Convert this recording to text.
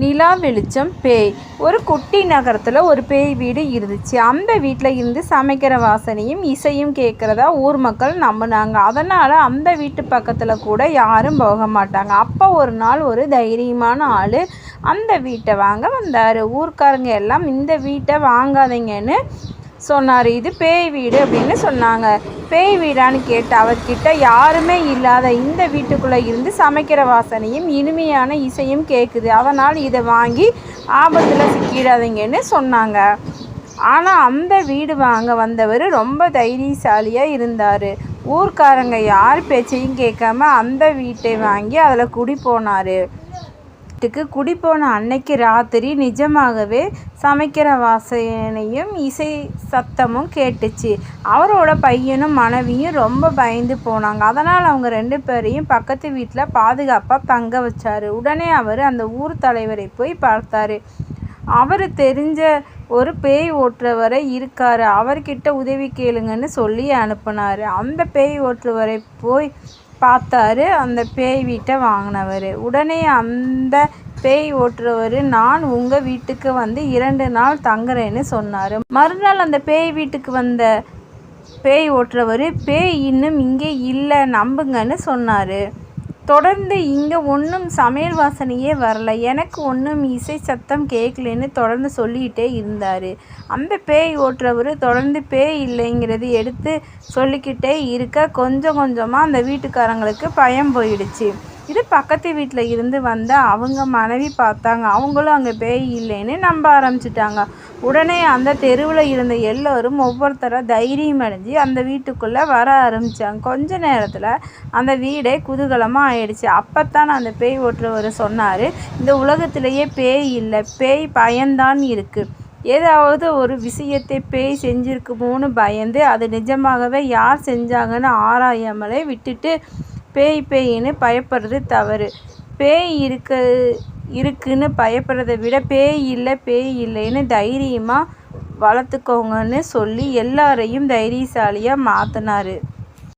நிலா வெளிச்சம் பேய். ஒரு குட்டி நகரத்தில் ஒரு பேய் வீடு இருந்துச்சு. அந்த வீட்டில் இருந்து சமைக்கிற வாசனையும் இசையும் கேட்குறதா ஊர் மக்கள் நம்பினாங்க. அதனால் அந்த வீட்டு பக்கத்தில் கூட யாரும் போக மாட்டாங்க. அப்போ ஒரு நாள் ஒரு தைரியமான ஆள் அந்த வீட்டை வாங்க வந்தார். ஊர்க்காரங்க எல்லாம் இந்த வீட்டை வாங்காதீங்கன்னு சொன்னார். இது பேய் வீடு அப்படின்னு சொன்னாங்க. பேய் வீடான்னு கேட்டு அவர்கிட்ட யாருமே இல்லாத இந்த வீட்டுக்குள்ளே இருந்து சமைக்கிற வாசனையும் இனிமையான இசையும் கேட்குது அதனால் இதை வாங்கி ஆபத்தில் சிக்கிடாதீங்கன்னு சொன்னாங்க. ஆனால் அந்த வீடு வாங்க வந்தவர் ரொம்ப தைரியசாலியாக இருந்தார். ஊர்க்காரங்க யார் பேச்சையும் கேட்காம அந்த வீட்டை வாங்கி அதில் குடி போனார் வீட்டுக்கு குடி போன அன்னைக்கு ராத்திரி நிஜமாகவே சமைக்கிற வாசனையும் இசை சத்தமும் கேட்டுச்சு. அவரோட பையனும் மனைவியும் ரொம்ப பயந்து போனாங்க. அதனால் அவங்க ரெண்டு பேரையும் பக்கத்து வீட்டில் பாதுகாப்பாக தங்க வச்சாரு. உடனே அவர் அந்த ஊர் தலைவரை போய் பார்த்தாரு. அவர் தெரிஞ்ச ஒரு பேய் ஓட்டுறவரை இருக்காரு. அவர்கிட்ட உதவி கேளுங்கன்னு சொல்லி அனுப்புனார். அந்த பேய் ஓட்டுறவரை போய் பார்த்தாரு. அந்த பேய் வீட்டை வாங்கினவர். உடனே அந்த பேய் ஓட்டுறவர் நான் உங்கள் வீட்டுக்கு வந்து இரண்டு நாள் தங்குறேன்னு சொன்னார். மறுநாள் அந்த பேய் வீட்டுக்கு வந்த பேய் ஓட்டுறவர் பேய் இன்னும் இங்கே இல்லை நம்புங்கன்னு சொன்னார். தொடர்ந்து இங்கே ஒன்றும் சமையல் வாசனையே வரல. எனக்கு ஒன்றும் இசை சத்தம் கேட்கலன்னு தொடர்ந்து சொல்லிக்கிட்டே இருந்தார். அந்த பேய் ஓட்டுறவர் தொடர்ந்து பேய் இல்லைங்கிறது எடுத்து சொல்லிக்கிட்டே இருக்க கொஞ்சம் கொஞ்சமாக அந்த வீட்டுக்காரங்களுக்கு பயம் போயிடுச்சு. பக்கத்து வீட்டில் இருந்து வந்த அவங்க மனைவி பார்த்தாங்க. அவங்களும் அங்கே பேய் இல்லைன்னு நம்ப ஆரம்பிச்சிட்டாங்க. உடனே அந்த தெருவில் இருந்த எல்லோரும் ஒவ்வொருத்தராக தைரியம் அடைஞ்சு அந்த வீட்டுக்குள்ளே வர ஆரம்பித்தாங்க கொஞ்ச நேரத்தில் அந்த வீடே குதூகலமாக ஆயிடுச்சு. அப்போத்தான் அந்த பேய் ஓட்டுறவர் சொன்னார் இந்த உலகத்திலேயே பேய் இல்லை. பேய் பயன்தான் இருக்குது ஏதாவது ஒரு விஷயத்தை பேய் செஞ்சிருக்குமோன்னு பயந்து அது நிஜமாகவே யார் செஞ்சாங்கன்னு ஆராயாமலே விட்டுட்டு பேய் பேயின்னு பயப்படுறது தவறு. பேய் இருக்க இருக்குன்னு பயப்படுறத விட பேய் இல்லை பேய் இல்லைன்னு தைரியமாக வளர்த்துக்கோங்கன்னு சொல்லி எல்லாரையும் தைரியசாலியாக மாற்றினாரு